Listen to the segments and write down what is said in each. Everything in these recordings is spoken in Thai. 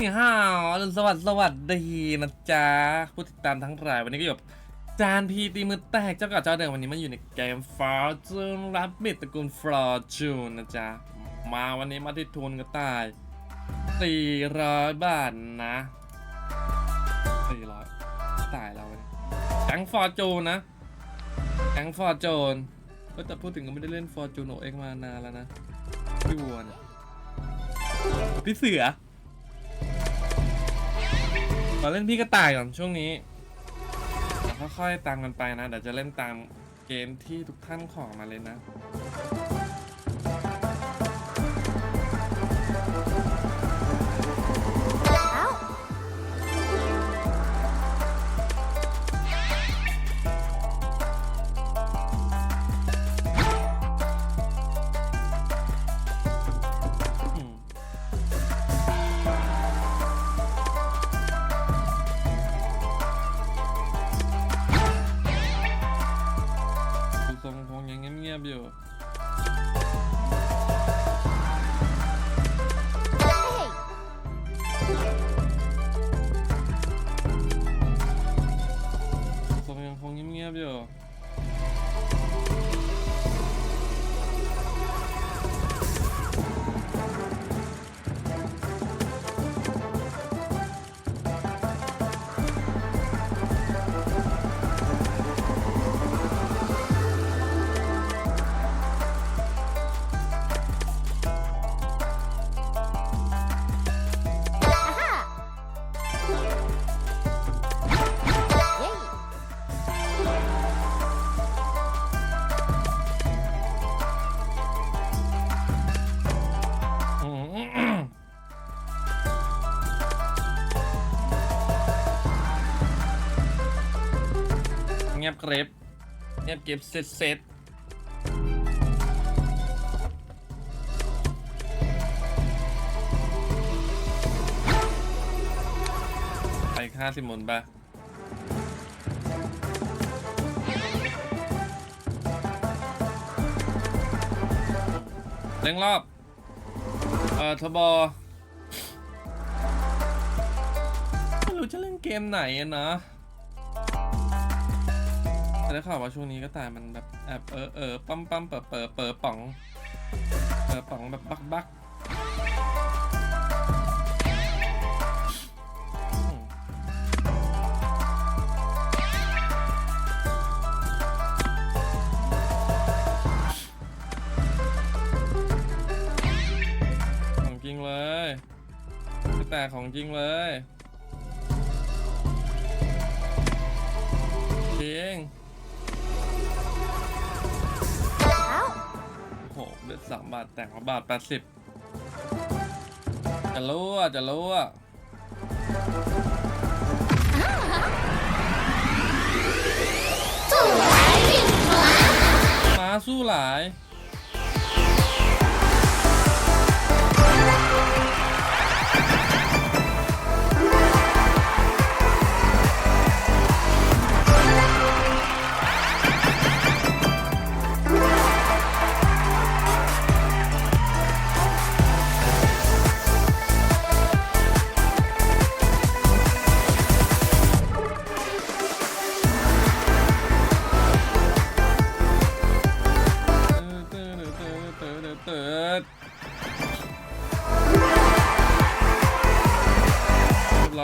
นี่ห้าวอรุณสวัสดิ์สวัสดีนะจ๊ะผู้ติดตามทั้งหลายวันนี้ก็อยู่จานพีตีมือแตกเจ้ากับเจ้าเดิมวันนี้มาอยู่ในเกม Fortune รับบิดตระกูล Fortune นะจ๊ะ มาวันนี้มาที่ทุนก็ตาย400 บาทนะ400ตายแล้วเนี่ยแก๊ง Fortune นะแก๊ง Fortune ก็แต่พูดถึงก็ไม่ได้เล่น Fortune โอเอ็กมานานแล้วนะพี่วัวเนี่ยพี่เสือ อเล่นพี่กระต่ายก่อนช่วงนี้ค่อยๆตามกันไปนะเดี๋ยวจะเล่นตามเกมที่ทุกท่านขอมาเลยนะ งียบเกรบเงียบเก็บเซ็ตเซ็ตไปค่าสิมุนปะเร่งรอบ เอ่อทบอไม่รู้จะเล่นเกมไหนอะนะ ได้ข่าวว่าช่วงนี้ก็ตายมันแบบแอบเออเออปั๊มปั๊มเปิดเปิดเปิดป๋องเปิดป๋องแบบบักบักของจริงเลยแต่ของจริงเลยจริง เลือดสามบาทแต่งมาบาทแปดสิบจะรู้อะจะรู้อะมาสู้หลาย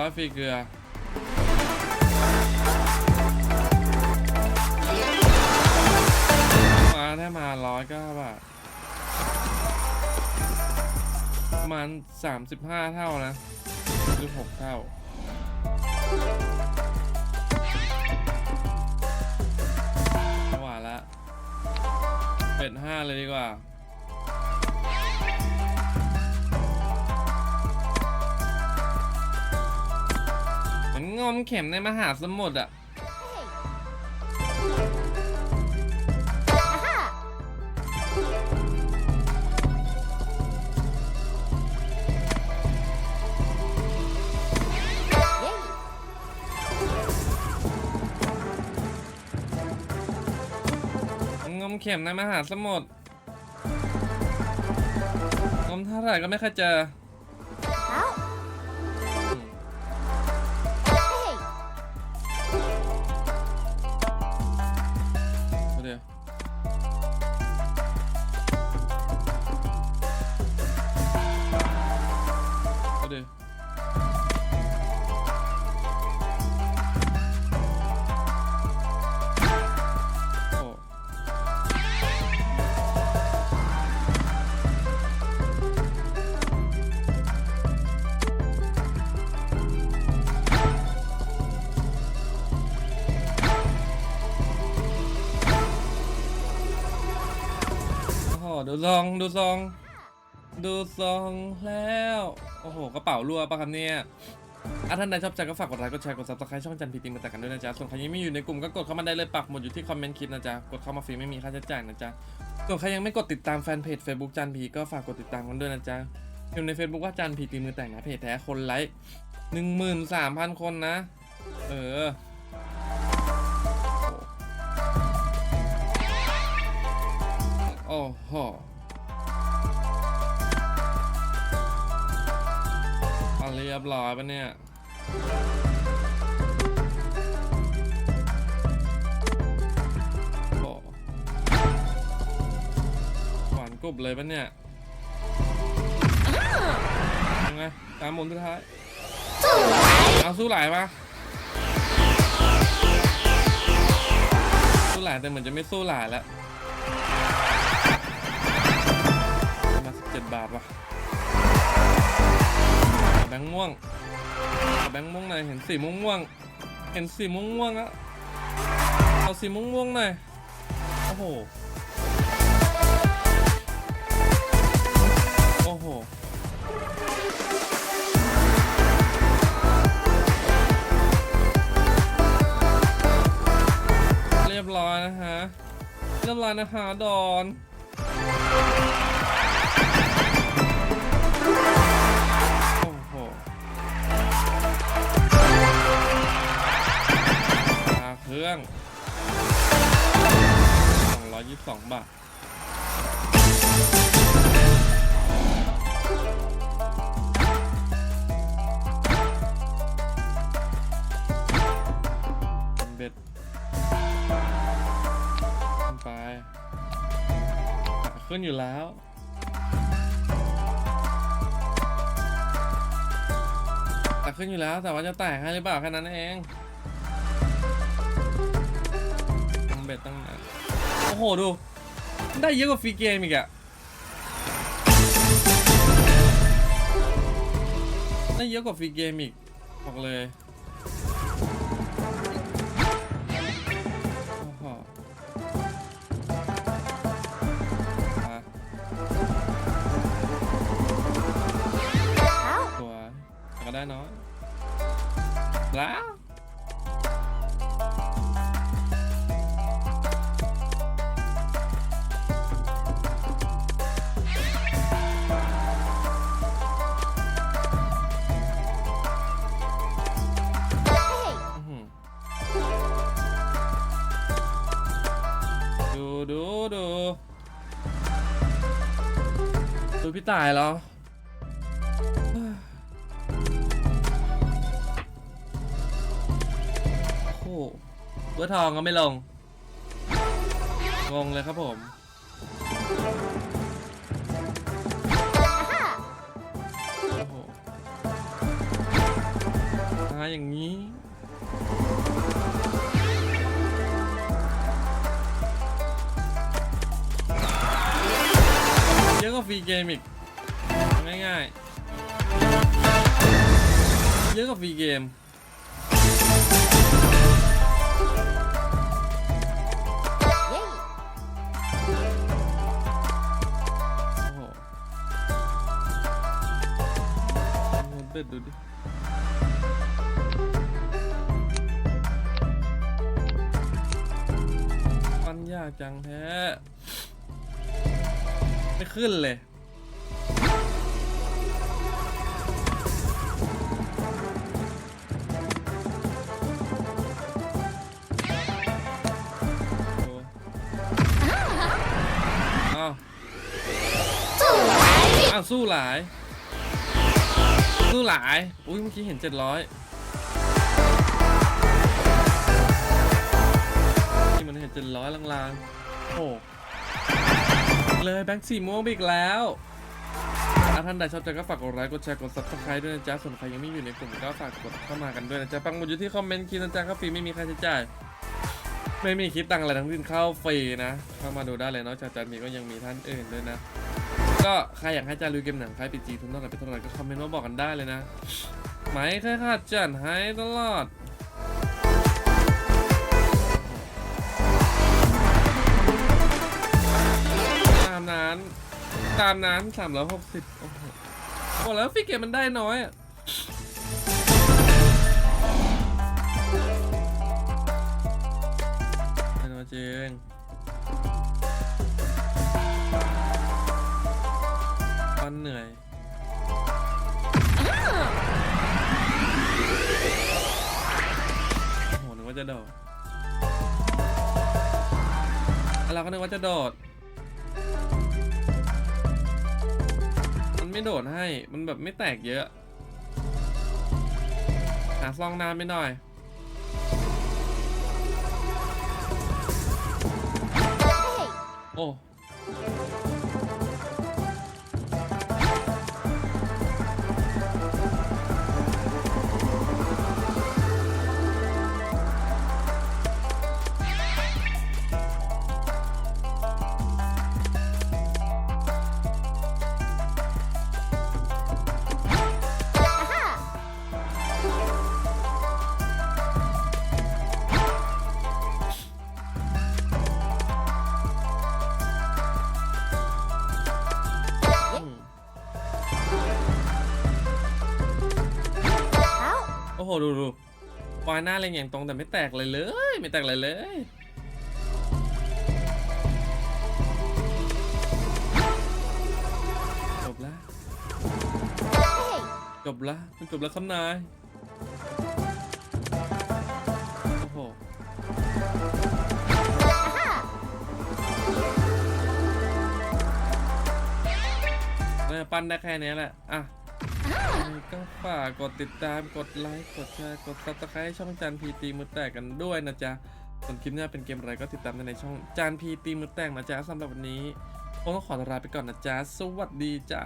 อยฟรีเกลือมาได้มาร้อยเก้าบาทประมาณสามสิบห้าเท่านะหรือหกเท่าไม่หวละเป็ดห้าเลยดีกว่า เหมันงมเข็มในมหาสมุทรอะอ่าฮะเย้มันงมเข็มในมหาสมุทรงมเท่าไหร่ก็ไม่เคยเจอ ดูซองดูซอง ดูซองแล้ว โอ้โหกระเป๋ารัวปะครับเนี่ยอะท่านใดชอบใจก็ฝากกดไลค์กดแชร์กดซับสไครต์ช่องจันพีตีมาแต่กันด้วยนะจ๊ะส่วนใครยังไม่อยู่ในกลุ่มก็กดเข้ามาได้เลยปักหมดอยู่ที่คอมเมนต์คลิปนะจ๊ะกดเข้ามาฟรีไม่มีค่าใช้จ่ายนะจ๊ะส่วนใครยังไม่กดติดตามแฟนเพจ Facebook จันพีก็ฝากกดติดตามกันด้วยนะจ๊ะพิมพ์ใน Facebook ว่าจันพีตีมือแต่งนะเพจแท้คนไลค์หนึ่งหมื่นสามพันคนนะ เออ โอ้โหอาเรียบร้อยปะเนี่ยโหวานกรุบเลยปะเนี่ยยังไงตามหมุนสุดท้ายเอาสู้หลายปะสู้หลายแต่เหมือนจะไม่สู้หลายแล้ว เจ็ดบาทวะแบงค์ม่วงแบงค์ม่วงหน่อยเห็นสีม่วงม่วงเห็นสีม่วงม่วงอะเอาสีม่วงม่วงหน่อยโอ้โหโอ้โหเรียบร้อยนะฮะเรียบร้อยนะฮะดอน ราเครื่อง 222 บาท เบ็ดไปขาขึ้นอยู่แล้วแต่ขึ้นอยู่แล้วแต่ว่าจะแตกให้หรือเปล่าแค่นั้นเอง อ้โหดู ได้เยอะกว่าฟรีเกมอีกอะได้เยอะกว่าฟรีเกมอีกบอกเลย ตายเหรอโอ้โหเบอร์ทองก็ไม่ลง งงเลยครับผม โอ้โหมาอย่างนี้เยอะกว่าฟรีเกมอีก ง่ายๆ เยอะกว่าฟรีเกมเย้โอ้โหเด็ดดูดิมันยากจังแท้ ไม่ขึ้นเลยาวสู้หลาย สู้หลาย อุ้ยเมื่อกี้เห็นเจ็ดร้อยที่มันเห็นเจ็ดร้อยลางๆโอ้เลยแบงค์สีม่วงไปอีกแล้วถ้าท่านใดชอบใจก็ฝากกดไลค์ กดแชร์ กด subscribe ด้วยนะจ๊ะ ส่วนใครยังไม่อยู่ในกลุ่มก็ฝากกดเข้ามากันด้วยนะจ๊ะ ปังหมดอยู่ที่คอมเมนต์คีย์นะจ๊ะครับฟรีไม่มีค่าใช้จ่าย ไม่มีคิดตังค์อะไรทั้งสิ้นเข้าฟรีนะ เข้ามาดูได้เลยนอกจากจันมีก็ยังมีท่านอื่นด้วยนะ ก็ใครอยากให้จารีวิวเกมหนังใครปีจีทุนเท่าไหร่เป็นเท่าไหร่ก็คอมเมนต์มาบอกกันได้เลยนะไม่เคยขาดจัดให้ตลอดตามนั้นตามนั้นสามร้อยหกสิบโอ้โหบอกแล้วฟิกเกมมันได้น้อยอะไม่น้อยจริง วันเหนื่อย โอ้โหนึกว่าจะโดดแล้วเราก็นึกว่าจะโดด มันไม่โดดให้ มันแบบไม่แตกเยอะ หาซองนานไปหน่อย Hey. โอ้ อ้โหดูดูปอยหน้าเล็งอย่างตรงแต่ไม่แตกเลยเลย ไม่แตกเลยเลยจบแล้วจบแล้วมันจบแล้วครับนายโอ้โหเนี่ยปั้นได้แค่นี้แหละอะ ยังไงก็ฝากกดติดตามกดไลค์กดแชร์กดซับสไครต์ช่องจานพีตีมือแตกกันด้วยนะจ๊ะส่วนคลิปหน้าเป็นเกมอะไรก็ติดตามในช่องจานพีตีมือแตกนะจ๊ะสำหรับวันนี้ผมต้องขอลาไปก่อนนะจ๊ะสวัสดีจ้า